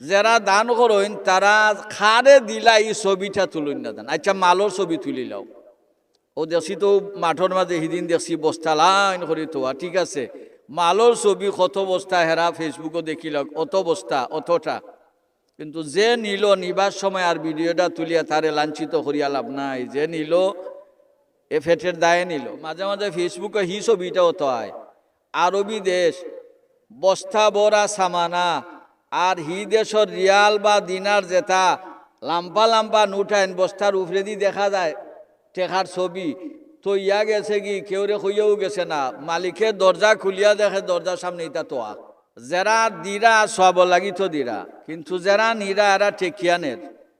যারা দান করেন, তারা খারে দিলা এই ছবিটা তুলুন না দেন। আচ্ছা মালর ছবি তুলিলাও ও দেখছি তো মাঠর মাঝে সিদিন দেখছি বস্তা লাইন করে তোয়া ঠিক আছে। মালর ছবি কত বস্তা হেরা ফেসবুকও দেখিল অত বস্তা, অতটা। কিন্তু যে নিল নিবার সময় আর ভিডিওটা তুলিয়া তারে লাঞ্ছিত করিয়া লাভ নাই। যে নিল, এ ফেটের দায়ে নিল। মাঝে মাঝে ফেসবুকে হি ছবিটাও তো আয় আরবি দেশ, বস্তা বরা সামানা আর হি দেশর রিয়াল বা দিনার জেতা লাম্পা লাম্পা নুঠাইন বস্তার উপরে দি দেখা যায় টেকার ছবি। তো ইয়া গেছে কি কেউ রে হইয়াও গেছে না। মালিকের দরজা খুলিয়া দেখে দরজার সামনে ইটা তোয়া যারা দিরা সব লাগি তো দিরা কিন্তু যারা নিরা এরা টেকিয়ানের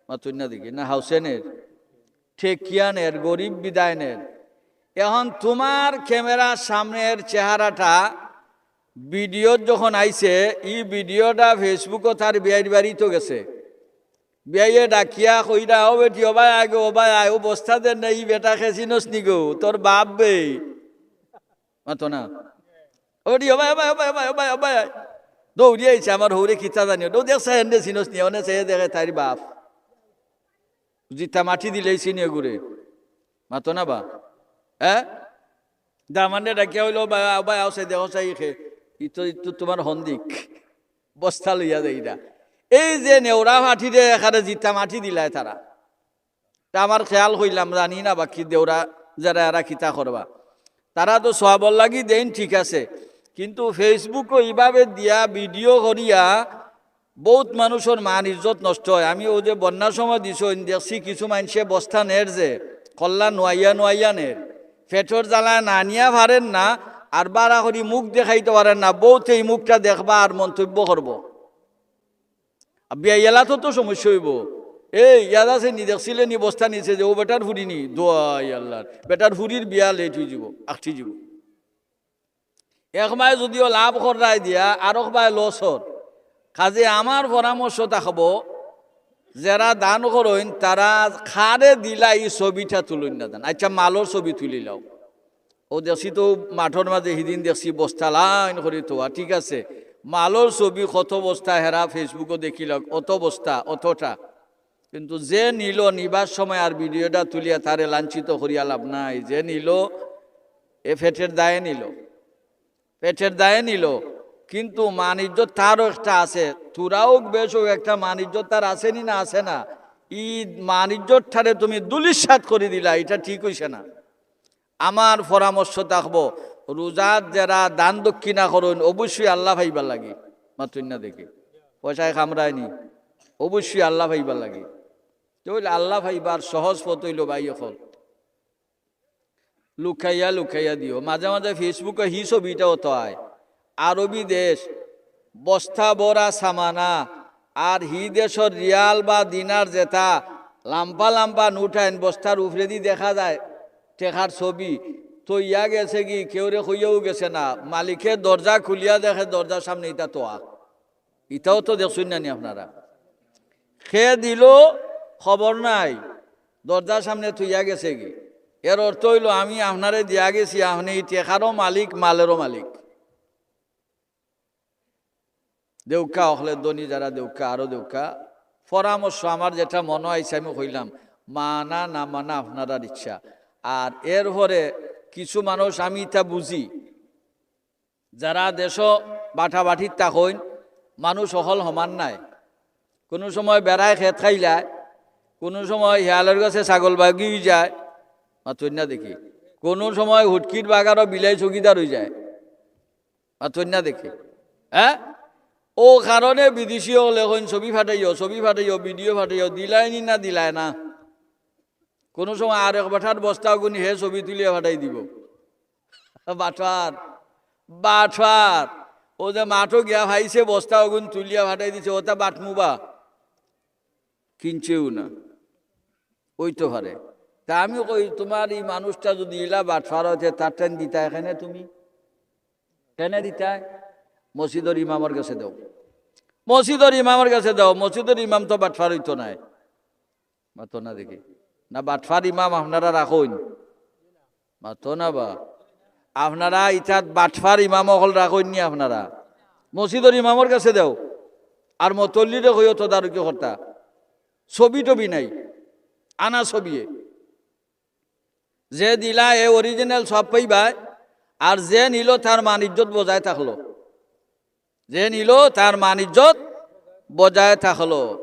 মাতুন না দেখি, না হাউসেনের ঠেকিয়ানের গরিব বিদায়নের এখন তোমার ক্যামেরার সামনের চেহারাটা ভিডিও যখন আইছে, ই ভিডিওটা ফেসবুকও তার বিয়ার বাড়ি তো গেছে। বিয়াইয়ে ডাকিয়া কইরা ও বেটি ওবাই আগে ওবাই আয় ও বস্তা দেন না, ই বেটা খেছিনস নি গো তোর বাপ বে। মাতো না। ওটি ওবাই ওবাই ওবাই ওবাই ওবাই ওবাই দৌড়ি আইছে আমার হৌরে কিতা জানিও দৌ দেখছে হেন্ডে চিনস নি অনে সে দেখে তার বাপ। জিতা মাটি দিলেই চিনি ঘুরে মাতো না বা? হ্যাঁ দামানে ডাকিয়া হইল বা বা আওসাই দেহ চাই খে। ইতো তোমার হন্দিক বস্তা লইয়া এটা এই যে নেওরা মাটিরে এখানে জিতা মাটি দিলায় তারা তা আমার খেয়াল হইলাম জানি না বাকি দেওরা যারা এরা কিতা করবা তারা তো সবল লাগি দেন ঠিক আছে। কিন্তু ফেসবুক এইভাবে দিয়া ভিডিও করিয়া বহুত মানুষের মান ইজ্জত নষ্ট হয়। আমি ও যে বন্যার সময় দিছ দেখছি কিছু মানুষে বস্তা নের যে, কল্লা নোয়াইয়া নোয়াইয়া নের পেটর জ্বালায় না নিয়া পারেন না আর বারা করি মুখ দেখাইতে পারেন না বহুত এই মুখটা দেখবা আর মন্তব্য করব। বিয়া এলাতো তো সমস্যা হইব। এই, ইয়াদ আছে নি, দেখছিলে নি, বস্তা নিছে যে, ও বেটার ফুরি নি? দোয়াই আল্লাহ বেটার ফুরির বিয়া লেট হয়ে যাব আখটি যাব। একমায় যদিও লাভ করাই দিয়া, আর একমায় লস হর। কাজে আমার পরামর্শ থাকব, যারা দান করেন, তারা খারে দিলা এই ছবিটা তুলুন না দেন। আচ্ছা মালর ছবি তুলিলাও ও দেখছি তো মাঠর মাঝে সিদিন দেখছি বস্তা লাইন করে তোয়া ঠিক আছে। মালর ছবি কত বস্তা হেরা ফেসবুকও দেখিল অত বস্তা, অতটা। কিন্তু যে নিল নিবার সময় আর ভিডিওটা তুলিয়া তারে লাঞ্ছিত করিয়া লাভ নাই। যে নিল, এ ফেটের দায়ে নিল। পেটের দায়ে নিল। কিন্তু মানিজ্য তারও একটা আছে। তোরাও বেশ একটা মানিজ্য তার আসেনি না আছে না। ই মানিজ্যর ঠারে তুমি দুলিশাত করে দিলা, এটা ঠিক হইছে না। আমার পরামর্শ থাকব, রোজার যারা দান দক্ষিণা করুন, অবশ্যই আল্লাহ ভাইবার লাগে। মাতুন না দেখে। পয়সায় খামরায়নি অবশ্যই আল্লাহ ভাইবার লাগে। তাহলে আল্লাহ ভাইবার সহজ পথ হইল ভাই এখন লুকাইয়া লুকাইয়া দিও। মাঝে মাঝে ফেসবুকে হি ছবিটাও তো আয় আরবি দেশ, বস্তা বরা সামানা, আর হি দেশর রিয়াল বা দিনার জেতা, লাম্পা লাম্পা নুঠাইন, বস্তার উপরে দি দেখা যায়। টেকার ছবি। তো ইয়া গেছে কি কেউ রে হইয়াও গেছে না। মালিকের দরজা খুলিয়া দেখে দরজার সামনে ইটা তোয়া ইটাও তো দেখছুন নানি আপনারা। খেয়ে দিল খবর নাই। দরজার সামনে থুইয়া গেছে কি। এর অর্থ হইল, আমি আপনারে দিয়া গেছি, আপনি টেকারও মালিক মালেরও মালিক। দেউকা হলে দনি যারা দেউকা আরও দেউকা। পরামর্শ আমার যেটা মনে হয়েছে আমি কইলাম মানা না মানা আপনার ইচ্ছা। আর এর পরে কিছু মানুষ, আমি তা বুঝি, যারা দেশ বাঠা বাঠির তাকইন মানুষ অহল সমান নাই। কোনো সময় বেড়ায় খেত খাইলায় কোনো সময় শিয়ালের কাছে ছাগল বাগি যায় মাথুন না দেখি। কোনো সময় হুটকির বাগারও বিলাই চকিদার হয়ে যায় মাথুন না দেখি। হ্যাঁ ও কারণে বিদেশি হলে এখন ছবি ফাটাইও ছবি ফাটাইও, ভিডিও ফাটাইও দিলাই নি না দিলায় না। কোনো সময় আর এক বাঠার বস্তা গুনি হে ছবি তুলিয়া ফাটাই দিব। বাঠার বাঠার, ও যে মাঠও গিয়া ভাইছে বস্তা ওগুন তুলিয়া ভাটাই দিছে ওটা বাটমুবা কিনছেও না। ওই তো হারে। তা আমি কই, তোমার এই মানুষটা যদি ইলা বাটফার হচ্ছে তার ট্রেন দিতা এখানে তুমি? কেন দিতায়? মসজিদর ইমামের কাছে দাও। মসজিদর ইমামের কাছে দাও। মসজিদর ইমাম তো বাটফার হইতো নাই। মাতো না দেখি। না বাটফার ইমাম আপনারা রাখুন। মাতো না বা। আপনারা ইটাত বাটফার ইমাম অকল রাখুন নি আপনারা। মসজিদর ইমামের কাছে দাও। আর মতল্লিরে হইও তদারকি কর্তা ছবি টবি নাই। আনা ছবিয়ে। যে দিলা এ অরিজিনাল সব পাইবাই আর যে নিল তার মান ইজ্জত বজায় থাকল। যে নিল তার মান ইজ্জত বজায় থাকল।